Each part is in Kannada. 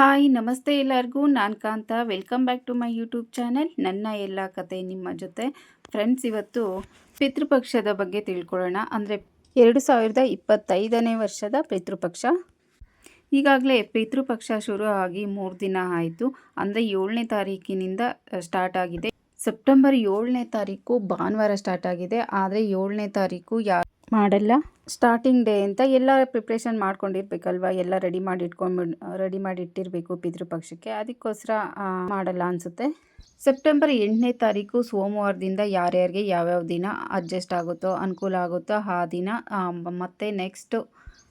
ಹಾಯ್, ನಮಸ್ತೆ ಎಲ್ಲರಿಗೂ. ನಾನು Kantha. Welcome back to my YouTube channel. ನನ್ನ ಎಲ್ಲ ಕತೆ ನಿಮ್ಮ ಜೊತೆ. ಫ್ರೆಂಡ್ಸ್, ಇವತ್ತು ಪಿತೃಪಕ್ಷದ ಬಗ್ಗೆ ತಿಳ್ಕೊಳ್ಳೋಣ. ಅಂದರೆ ಎರಡು ಸಾವಿರದ ಇಪ್ಪತ್ತೈದನೇ ವರ್ಷದ ಪಿತೃಪಕ್ಷ. ಈಗಾಗಲೇ ಪಿತೃಪಕ್ಷ ಶುರು ಆಗಿ ಮೂರು ದಿನ ಆಯಿತು. ಅಂದರೆ ಏಳನೇ ತಾರೀಕಿನಿಂದ ಸ್ಟಾರ್ಟ್ ಆಗಿದೆ. ಸೆಪ್ಟೆಂಬರ್ ಏಳನೇ ತಾರೀಕು ಭಾನುವಾರ ಸ್ಟಾರ್ಟ್ ಆಗಿದೆ. ಆದರೆ ಏಳನೇ ತಾರೀಕು ಯಾ ಮಾಡಲ್ಲ? ಸ್ಟಾರ್ಟಿಂಗ್ ಡೇ ಅಂತ ಎಲ್ಲ ಪ್ರಿಪ್ರೇಷನ್ ಮಾಡ್ಕೊಂಡಿರ್ಬೇಕಲ್ವ? ಎಲ್ಲ ರೆಡಿ ಮಾಡಿ ಇಟ್ಕೊಂಡ್ಬಿಡ್ ರೆಡಿ ಮಾಡಿ ಇಟ್ಟಿರಬೇಕು ಪಿತೃಪಕ್ಷಕ್ಕೆ ಅದಕ್ಕೋಸ್ಕರ ಮಾಡಲ್ಲ ಅನಿಸುತ್ತೆ. ಸೆಪ್ಟೆಂಬರ್ ಎಂಟನೇ ತಾರೀಕು ಸೋಮವಾರದಿಂದ ಯಾರ್ಯಾರಿಗೆ ಯಾವ್ಯಾವ ದಿನ ಅಡ್ಜಸ್ಟ್ ಆಗುತ್ತೋ, ಅನುಕೂಲ ಆಗುತ್ತೋ ಆ ದಿನ ಮತ್ತೆ ನೆಕ್ಸ್ಟ್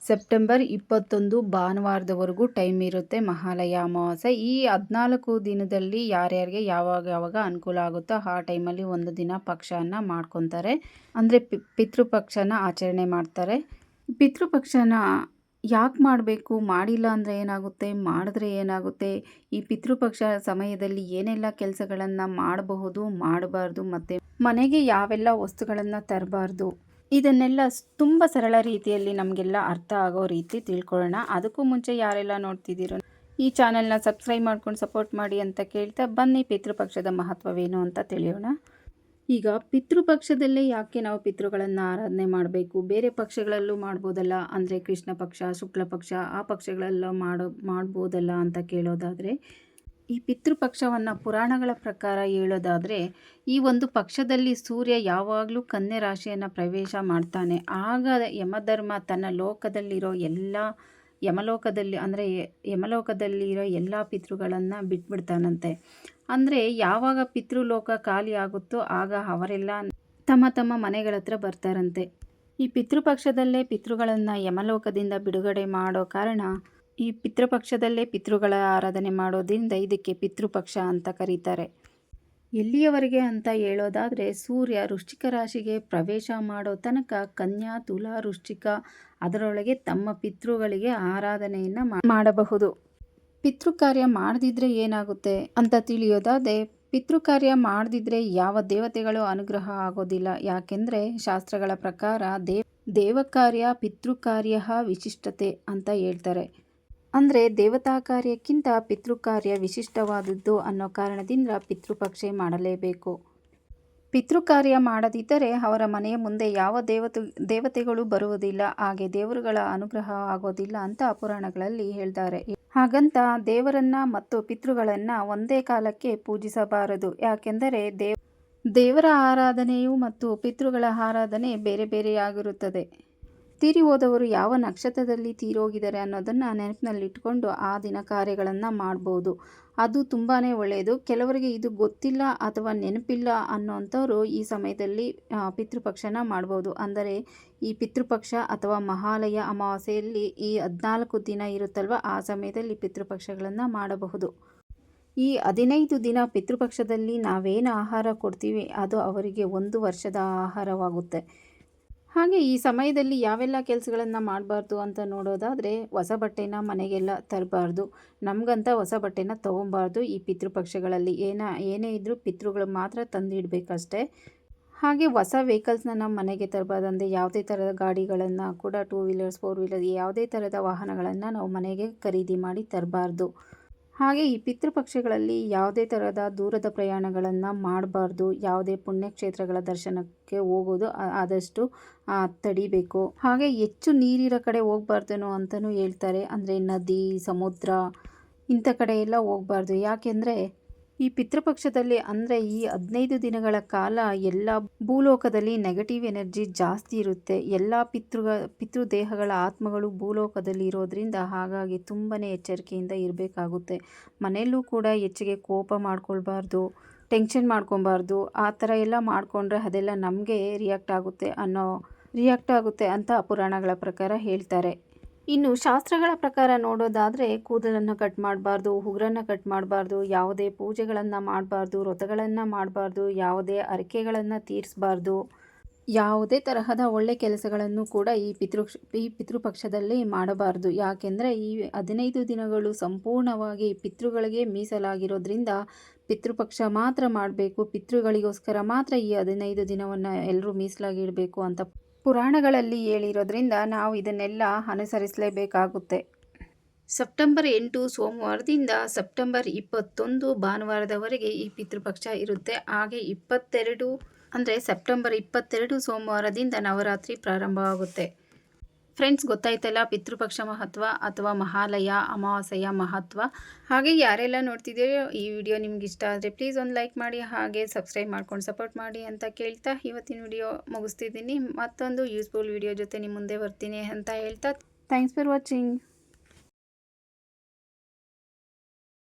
ಸೆಪ್ಟೆಂಬರ್ ಇಪ್ಪತ್ತೊಂದು ಭಾನುವಾರದವರೆಗೂ ಟೈಮ್ ಇರುತ್ತೆ ಮಹಾಲಯ ಅಮಾವಾಸ್ಯೆ. ಈ ಹದಿನಾಲ್ಕು ದಿನದಲ್ಲಿ ಯಾರ್ಯಾರಿಗೆ ಯಾವಾಗ ಯಾವಾಗ ಅನುಕೂಲ ಆಗುತ್ತೋ ಆ ಟೈಮಲ್ಲಿ ಒಂದು ದಿನ ಪಕ್ಷನ ಮಾಡ್ಕೊತಾರೆ. ಅಂದರೆ ಪಿ, ಪಿತೃಪಕ್ಷನ ಆಚರಣೆ ಮಾಡ್ತಾರೆ. ಪಿತೃಪಕ್ಷನ ಯಾಕೆ ಮಾಡಬೇಕು? ಮಾಡಿಲ್ಲ ಅಂದರೆ ಏನಾಗುತ್ತೆ? ಮಾಡಿದ್ರೆ ಏನಾಗುತ್ತೆ? ಈ ಪಿತೃಪಕ್ಷ ಸಮಯದಲ್ಲಿ ಏನೆಲ್ಲ ಕೆಲಸಗಳನ್ನು ಮಾಡಬಹುದು, ಮಾಡಬಾರ್ದು, ಮತ್ತು ಮನೆಗೆ ಯಾವೆಲ್ಲ ವಸ್ತುಗಳನ್ನು ತರಬಾರ್ದು? ಇದನ್ನೆಲ್ಲ ತುಂಬ ಸರಳ ರೀತಿಯಲ್ಲಿ ನಮಗೆಲ್ಲ ಅರ್ಥ ಆಗೋ ರೀತಿ ತಿಳ್ಕೊಳ್ಳೋಣ. ಅದಕ್ಕೂ ಮುಂಚೆ ಯಾರೆಲ್ಲ ನೋಡ್ತಿದ್ದೀರೋ ಈ ಚಾನೆಲ್ನ ಸಬ್ಸ್ಕ್ರೈಬ್ ಮಾಡ್ಕೊಂಡು ಸಪೋರ್ಟ್ ಮಾಡಿ ಅಂತ ಕೇಳ್ತಾ ಬನ್ನಿ ಪಿತೃಪಕ್ಷದ ಮಹತ್ವವೇನು ಅಂತ ತಿಳಿಯೋಣ. ಈಗ ಪಿತೃಪಕ್ಷದಲ್ಲೇ ಯಾಕೆ ನಾವು ಪಿತೃಗಳನ್ನು ಆರಾಧನೆ ಮಾಡಬೇಕು? ಬೇರೆ ಪಕ್ಷಗಳಲ್ಲೂ ಮಾಡ್ಬೋದಲ್ಲ? ಅಂದರೆ ಕೃಷ್ಣ ಪಕ್ಷ, ಶುಕ್ಲ ಪಕ್ಷ, ಆ ಪಕ್ಷಗಳೆಲ್ಲ ಮಾಡೋ, ಮಾಡ್ಬೋದಲ್ಲ ಅಂತ ಕೇಳೋದಾದರೆ ಈ ಪಿತೃಪಕ್ಷವನ್ನು ಪುರಾಣಗಳ ಪ್ರಕಾರ ಹೇಳೋದಾದರೆ, ಈ ಒಂದು ಪಕ್ಷದಲ್ಲಿ ಸೂರ್ಯ ಯಾವಾಗಲೂ ಕನ್ಯೆ ರಾಶಿಯನ್ನು ಪ್ರವೇಶ ಮಾಡ್ತಾನೆ. ಆಗ ಯಮಧರ್ಮ ತನ್ನ ಲೋಕದಲ್ಲಿರೋ ಎಲ್ಲ, ಯಮಲೋಕದಲ್ಲಿ ಅಂದರೆ ಯಮಲೋಕದಲ್ಲಿರೋ ಎಲ್ಲ ಪಿತೃಗಳನ್ನು ಬಿಟ್ಬಿಡ್ತಾನಂತೆ. ಅಂದರೆ ಯಾವಾಗ ಪಿತೃಲೋಕ ಖಾಲಿ ಆಗುತ್ತೋ ಆಗ ಅವರೆಲ್ಲ ತಮ್ಮ ತಮ್ಮ ಮನೆಗಳ ಹತ್ರ ಬರ್ತಾರಂತೆ. ಈ ಪಿತೃಪಕ್ಷದಲ್ಲೇ ಪಿತೃಗಳನ್ನು ಯಮಲೋಕದಿಂದ ಬಿಡುಗಡೆ ಮಾಡೋ ಕಾರಣ ಈ ಪಿತೃಪಕ್ಷದಲ್ಲೇ ಪಿತೃಗಳ ಆರಾಧನೆ ಮಾಡೋದ್ರಿಂದ ಇದಕ್ಕೆ ಪಿತೃಪಕ್ಷ ಅಂತ ಕರೀತಾರೆ. ಎಲ್ಲಿಯವರೆಗೆ ಅಂತ ಹೇಳೋದಾದರೆ, ಸೂರ್ಯ ವೃಶ್ಚಿಕ ರಾಶಿಗೆ ಪ್ರವೇಶ ಮಾಡೋ ತನಕ ಕನ್ಯಾ, ತುಲಾ, ವೃಶ್ಚಿಕ, ಅದರೊಳಗೆ ತಮ್ಮ ಪಿತೃಗಳಿಗೆ ಆರಾಧನೆಯನ್ನು ಮಾಡಬಹುದು. ಪಿತೃ ಕಾರ್ಯ ಮಾಡದಿದ್ರೆ ಏನಾಗುತ್ತೆ ಅಂತ ತಿಳಿಯೋದಾದರೆ ಪಿತೃಕಾರ್ಯ ಮಾಡದಿದ್ರೆ ಯಾವ ದೇವತೆಗಳು ಅನುಗ್ರಹ ಆಗೋದಿಲ್ಲ. ಯಾಕೆಂದರೆ ಶಾಸ್ತ್ರಗಳ ಪ್ರಕಾರ ದೇವ, ದೇವಕಾರ್ಯ ಪಿತೃ ಕಾರ್ಯ ವಿಶಿಷ್ಟತೆ ಅಂತ ಹೇಳ್ತಾರೆ. ಅಂದರೆ ದೇವತಾ ಕಾರ್ಯಕ್ಕಿಂತ ಪಿತೃಕಾರ್ಯ ವಿಶಿಷ್ಟವಾದದ್ದು ಅನ್ನೋ ಕಾರಣದಿಂದ ಪಿತೃಪಕ್ಷೆ ಮಾಡಲೇಬೇಕು. ಪಿತೃಕಾರ್ಯ ಮಾಡದಿದ್ದರೆ ಅವರ ಮನೆಯ ಮುಂದೆ ಯಾವ ದೇವತೆ, ದೇವತೆಗಳು ಬರುವುದಿಲ್ಲ, ಹಾಗೆ ದೇವರುಗಳ ಅನುಗ್ರಹ ಆಗೋದಿಲ್ಲ ಅಂತ ಪುರಾಣಗಳಲ್ಲಿ ಹೇಳ್ತಾರೆ. ಹಾಗಂತ ದೇವರನ್ನ ಮತ್ತು ಪಿತೃಗಳನ್ನ ಒಂದೇ ಕಾಲಕ್ಕೆ ಪೂಜಿಸಬಾರದು. ಯಾಕೆಂದರೆ ದೇವ್, ದೇವರ ಆರಾಧನೆಯು ಮತ್ತು ಪಿತೃಗಳ ಆರಾಧನೆ ಬೇರೆ ಬೇರೆಯಾಗಿರುತ್ತದೆ. ತೀರಿ ಹೋದವರು ಯಾವ ನಕ್ಷತ್ರದಲ್ಲಿ ತೀರೋಗಿದ್ದಾರೆ ಅನ್ನೋದನ್ನು ನೆನಪಿನಲ್ಲಿಟ್ಕೊಂಡು ಆ ದಿನ ಕಾರ್ಯಗಳನ್ನು ಮಾಡ್ಬೋದು. ಅದು ತುಂಬಾ ಒಳ್ಳೆಯದು. ಕೆಲವರಿಗೆ ಇದು ಗೊತ್ತಿಲ್ಲ ಅಥವಾ ನೆನಪಿಲ್ಲ ಅನ್ನೋಂಥವ್ರು ಈ ಸಮಯದಲ್ಲಿ ಪಿತೃಪಕ್ಷನ ಮಾಡ್ಬೋದು. ಅಂದರೆ ಈ ಪಿತೃಪಕ್ಷ ಅಥವಾ ಮಹಾಲಯ ಅಮಾವಾಸ್ಯೆಯಲ್ಲಿ ಈ ಹದಿನಾಲ್ಕು ದಿನ ಇರುತ್ತಲ್ವ, ಆ ಸಮಯದಲ್ಲಿ ಪಿತೃಪಕ್ಷಗಳನ್ನು ಮಾಡಬಹುದು. ಈ ಹದಿನೈದು ದಿನ ಪಿತೃಪಕ್ಷದಲ್ಲಿ ನಾವೇನು ಆಹಾರ ಕೊಡ್ತೀವಿ, ಅದು ಅವರಿಗೆ ಒಂದು ವರ್ಷದ ಆಹಾರವಾಗುತ್ತೆ. ಹಾಗೆ ಈ ಸಮಯದಲ್ಲಿ ಯಾವೆಲ್ಲ ಕೆಲಸಗಳನ್ನು ಮಾಡಬಾರ್ದು ಅಂತ ನೋಡೋದಾದರೆ ಹೊಸ ಬಟ್ಟೆನ ಮನೆಗೆಲ್ಲ ತರಬಾರ್ದು. ನಮಗಂತ ಹೊಸ ಬಟ್ಟೆನ ತೊಗೊಬಾರ್ದು. ಈ ಪಿತೃಪಕ್ಷಗಳಲ್ಲಿ ಏನ, ಏನೇ ಇದ್ದರೂ ಪಿತೃಗಳು ಮಾತ್ರ ತಂದಿಡಬೇಕಷ್ಟೇ. ಹಾಗೆ ಹೊಸ ವೆಹಿಕಲ್ಸ್ನ ನಮ್ಮ ಮನೆಗೆ ತರಬಾರ್ದು ಅಂದರೆ ಯಾವುದೇ ಥರದ ಗಾಡಿಗಳನ್ನು ಕೂಡ ಟೂ ವೀಲರ್ಸ್ ಫೋರ್ ವೀಲರ್ ಯಾವುದೇ ಥರದ ವಾಹನಗಳನ್ನು ನಾವು ಮನೆಗೆ ಖರೀದಿ ಮಾಡಿ ತರಬಾರ್ದು. ಹಾಗೆ ಈ ಪಿತೃಪಕ್ಷಗಳಲ್ಲಿ ಯಾವುದೇ ಥರದ ದೂರದ ಪ್ರಯಾಣಗಳನ್ನು ಮಾಡಬಾರ್ದು, ಯಾವುದೇ ಪುಣ್ಯಕ್ಷೇತ್ರಗಳ ದರ್ಶನಕ್ಕೆ ಹೋಗೋದು ಆದಷ್ಟು ತಡಿಬೇಕು. ಹಾಗೆ ಹೆಚ್ಚು ನೀರಿರೋ ಕಡೆ ಹೋಗ್ಬಾರ್ದೇನೋ ಅಂತಲೂ ಹೇಳ್ತಾರೆ. ಅಂದರೆ ನದಿ, ಸಮುದ್ರ ಇಂಥ ಕಡೆ ಎಲ್ಲ ಹೋಗ್ಬಾರ್ದು. ಯಾಕೆಂದರೆ ಈ ಪಿತೃಪಕ್ಷದಲ್ಲಿ ಅಂದರೆ ಈ ಹದಿನೈದು ದಿನಗಳ ಕಾಲ ಎಲ್ಲ ಭೂಲೋಕದಲ್ಲಿ ನೆಗೆಟಿವ್ ಎನರ್ಜಿ ಜಾಸ್ತಿ ಇರುತ್ತೆ. ಎಲ್ಲ ಪಿತೃ ಪಿತೃದೇಹಗಳ ಆತ್ಮಗಳು ಭೂಲೋಕದಲ್ಲಿ ಇರೋದ್ರಿಂದ ಹಾಗಾಗಿ ತುಂಬಾ ಎಚ್ಚರಿಕೆಯಿಂದ ಇರಬೇಕಾಗುತ್ತೆ. ಮನೆಯಲ್ಲೂ ಕೂಡ ಹೆಚ್ಚಿಗೆ ಕೋಪ ಮಾಡ್ಕೊಳ್ಬಾರ್ದು ಟೆನ್ಷನ್ ಮಾಡ್ಕೊಬಾರ್ದು ಆ ಥರ ಎಲ್ಲ ಮಾಡಿಕೊಂಡ್ರೆ ಅದೆಲ್ಲ ನಮಗೆ ರಿಯಾಕ್ಟ್ ಆಗುತ್ತೆ ಅನ್ನೋ ರಿಯಾಕ್ಟ್ ಆಗುತ್ತೆ ಅಂತ ಪುರಾಣಗಳ ಪ್ರಕಾರ ಹೇಳ್ತಾರೆ. ಇನ್ನು ಶಾಸ್ತ್ರಗಳ ಪ್ರಕಾರ ನೋಡೋದಾದರೆ ಕೂದಲನ್ನು ಕಟ್ ಮಾಡಬಾರ್ದು, ಉಗುರನ್ನು ಕಟ್ ಮಾಡಬಾರ್ದು, ಯಾವುದೇ ಪೂಜೆಗಳನ್ನು ಮಾಡಬಾರ್ದು, ವ್ರತಗಳನ್ನು ಮಾಡಬಾರ್ದು, ಯಾವುದೇ ಅರಿಕೆಗಳನ್ನು ತೀರಿಸಬಾರ್ದು, ಯಾವುದೇ ತರಹದ ಒಳ್ಳೆ ಕೆಲಸಗಳನ್ನು ಕೂಡ ಈ ಪಿತೃ ಈ ಪಿತೃಪಕ್ಷದಲ್ಲಿ ಮಾಡಬಾರ್ದು. ಯಾಕೆಂದರೆ ಈ ಹದಿನೈದು ದಿನಗಳು ಸಂಪೂರ್ಣವಾಗಿ ಪಿತೃಗಳಿಗೆ ಮೀಸಲಾಗಿರೋದ್ರಿಂದ ಪಿತೃಪಕ್ಷ ಮಾತ್ರ ಮಾಡಬೇಕು, ಪಿತೃಗಳಿಗೋಸ್ಕರ ಮಾತ್ರ ಈ ಹದಿನೈದು ದಿನವನ್ನು ಎಲ್ಲರೂ ಮೀಸಲಾಗಿಡಬೇಕು ಅಂತ ಪುರಾಣಗಳಲ್ಲಿ ಹೇಳಿರೋದ್ರಿಂದ ನಾವು ಇದನ್ನೆಲ್ಲ ಅನುಸರಿಸಲೇಬೇಕಾಗುತ್ತೆ. ಸೆಪ್ಟೆಂಬರ್ ಎಂಟು ಸೋಮವಾರದಿಂದ ಸೆಪ್ಟೆಂಬರ್ ಇಪ್ಪತ್ತೊಂದು ಭಾನುವಾರದವರೆಗೆ ಈ ಪಿತೃಪಕ್ಷ ಇರುತ್ತೆ. ಹಾಗೆ ಇಪ್ಪತ್ತೆರಡು, ಅಂದರೆ ಸೆಪ್ಟೆಂಬರ್ ಇಪ್ಪತ್ತೆರಡು ಸೋಮವಾರದಿಂದ ನವರಾತ್ರಿ ಪ್ರಾರಂಭವಾಗುತ್ತೆ. ಫ್ರೆಂಡ್ಸ್, ಗೊತ್ತಾಯ್ತಲ್ಲ, ಪಿತೃಪಕ್ಷ ಮಹತ್ವ ಅಥವಾ ಮಹಾಲಯ, ಅಮಾವಾಸ್ಯೆಯ ಮಹತ್ವ? ಹಾಗೆ ಯಾರೆಲ್ಲ ನೋಡ್ತಿದ್ದೀರೋ ಈ ವಿಡಿಯೋ ನಿಮ್ಗೆ ಇಷ್ಟ ಆದರೆ ಪ್ಲೀಸ್ ಒಂದು ಲೈಕ್ ಮಾಡಿ, ಹಾಗೆ ಸಬ್ಸ್ಕ್ರೈಬ್ ಮಾಡ್ಕೊಂಡು ಸಪೋರ್ಟ್ ಮಾಡಿ ಅಂತ ಕೇಳ್ತಾ ಇವತ್ತಿನ ವಿಡಿಯೋ ಮುಗಿಸ್ತಿದ್ದೀನಿ. ಮತ್ತೊಂದು ಯೂಸ್ಫುಲ್ ವಿಡಿಯೋ ಜೊತೆ ನಿಮ್ಮ ಮುಂದೆ ಬರ್ತೀನಿ ಅಂತ ಹೇಳ್ತಾ ಥ್ಯಾಂಕ್ಸ್ ಫಾರ್ ವಾಚಿಂಗ್